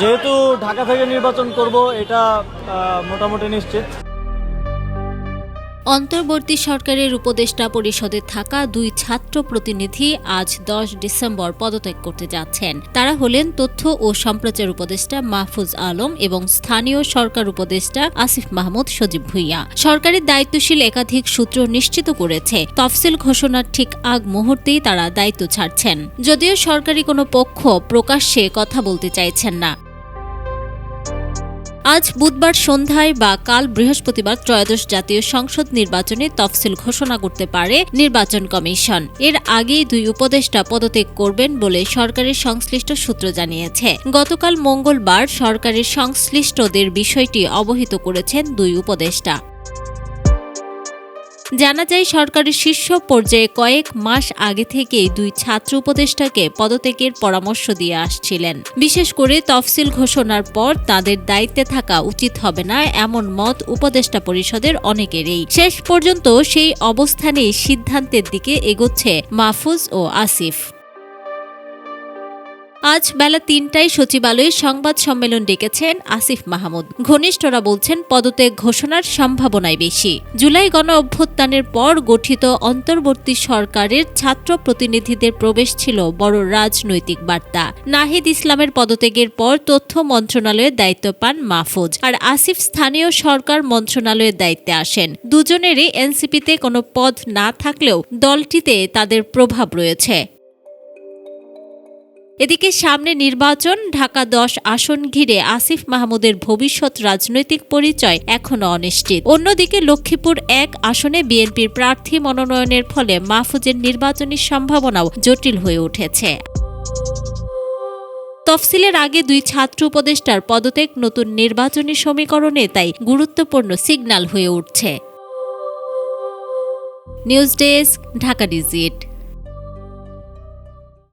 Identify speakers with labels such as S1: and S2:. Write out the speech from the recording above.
S1: যেহেতু ঢাকা থেকে নির্বাচন করব, এটা মোটামুটি নিশ্চিত।
S2: অন্তর্বর্তী সরকারের উপদেষ্টা পরিষদে থাকা দুই ছাত্র প্রতিনিধি আজ দশ ডিসেম্বর পদত্যাগ করতে যাচ্ছেন। তারা হলেন তথ্য ও সম্প্রচার উপদেষ্টা মাহফুজ আলম এবং স্থানীয় সরকার উপদেষ্টা আসিফ মাহমুদ সজীব ভুইয়া। সরকারের দায়িত্বশীল একাধিক সূত্র নিশ্চিত করেছে, তফসিল ঘোষণার ঠিক আগ মুহূর্তেই তারা দায়িত্ব ছাড়ছেন। যদিও সরকারি কোনো পক্ষ প্রকাশ্যে কথা বলতে চাইছেন না। আজ বুধবার সন্ধ্যায় বা কাল বৃহস্পতিবার ত্রয়োদশ জাতীয় সংসদ নির্বাচনে তফসিল ঘোষণা করতে পারে নির্বাচন কমিশন। এর আগেই দুই উপদেষ্টা পদত্যাগ করবেন বলে সরকারের সংশ্লিষ্ট সূত্র জানিয়েছে। গতকাল মঙ্গলবার সরকারের সংশ্লিষ্টদের বিষয়টি অবহিত করেছেন দুই উপদেষ্টা। জানা যায়, সরকারের শীর্ষ পর্যায়ে কয়েক মাস আগে থেকেই দুই ছাত্র উপদেষ্টাকে পদত্যাগের পরামর্শ দিয়ে আসছিলেন। বিশেষ করে তফসিল ঘোষণার পর তাদের দায়িত্বে থাকা উচিত হবে না এমন মত উপদেষ্টা পরিষদের অনেকেরই। শেষ পর্যন্ত সেই অবস্থানেই সিদ্ধান্তের দিকে এগোচ্ছে মাহফুজ ও আসিফ। আজ বেলা তিনটায় সচিবালয়ে সংবাদ সম্মেলন ডেকেছেন আসিফ মাহমুদ। ঘনিষ্ঠরা বলছেন পদত্যাগ ঘোষণার সম্ভাবনাই বেশি। জুলাই গণ অভ্যুত্থানের পর গঠিত অন্তর্বর্তী সরকারের ছাত্র প্রতিনিধিদের প্রবেশ ছিল বড় রাজনৈতিক বার্তা। নাহিদ ইসলামের পদত্যাগের পর তথ্য মন্ত্রণালয়ের দায়িত্ব পান মাহফুজ। আর আসিফ স্থানীয় সরকার মন্ত্রণালয়ের দায়িত্বে আসেন। দুজনেরই এনসিপিতে কোনো পদ না থাকলেও দলটিতে তাদের প্রভাব রয়েছে। এদিকে সামনে নির্বাচন, ঢাকা দশ আসন ঘিরে আসিফ মাহমুদের ভবিষ্যৎ রাজনৈতিক পরিচয় এখনও অনিশ্চিত। অন্যদিকে লক্ষ্মীপুর এক আসনে বিএনপির প্রার্থী মনোনয়নের ফলে মাহফুজের নির্বাচনী সম্ভাবনাও জটিল হয়ে উঠেছে। তফসিলের আগে দুই ছাত্র উপদেষ্টার পদত্যাগ নতুন নির্বাচনী সমীকরণে তাই গুরুত্বপূর্ণ সিগন্যাল হয়ে উঠছে। News desk, Dhaka digit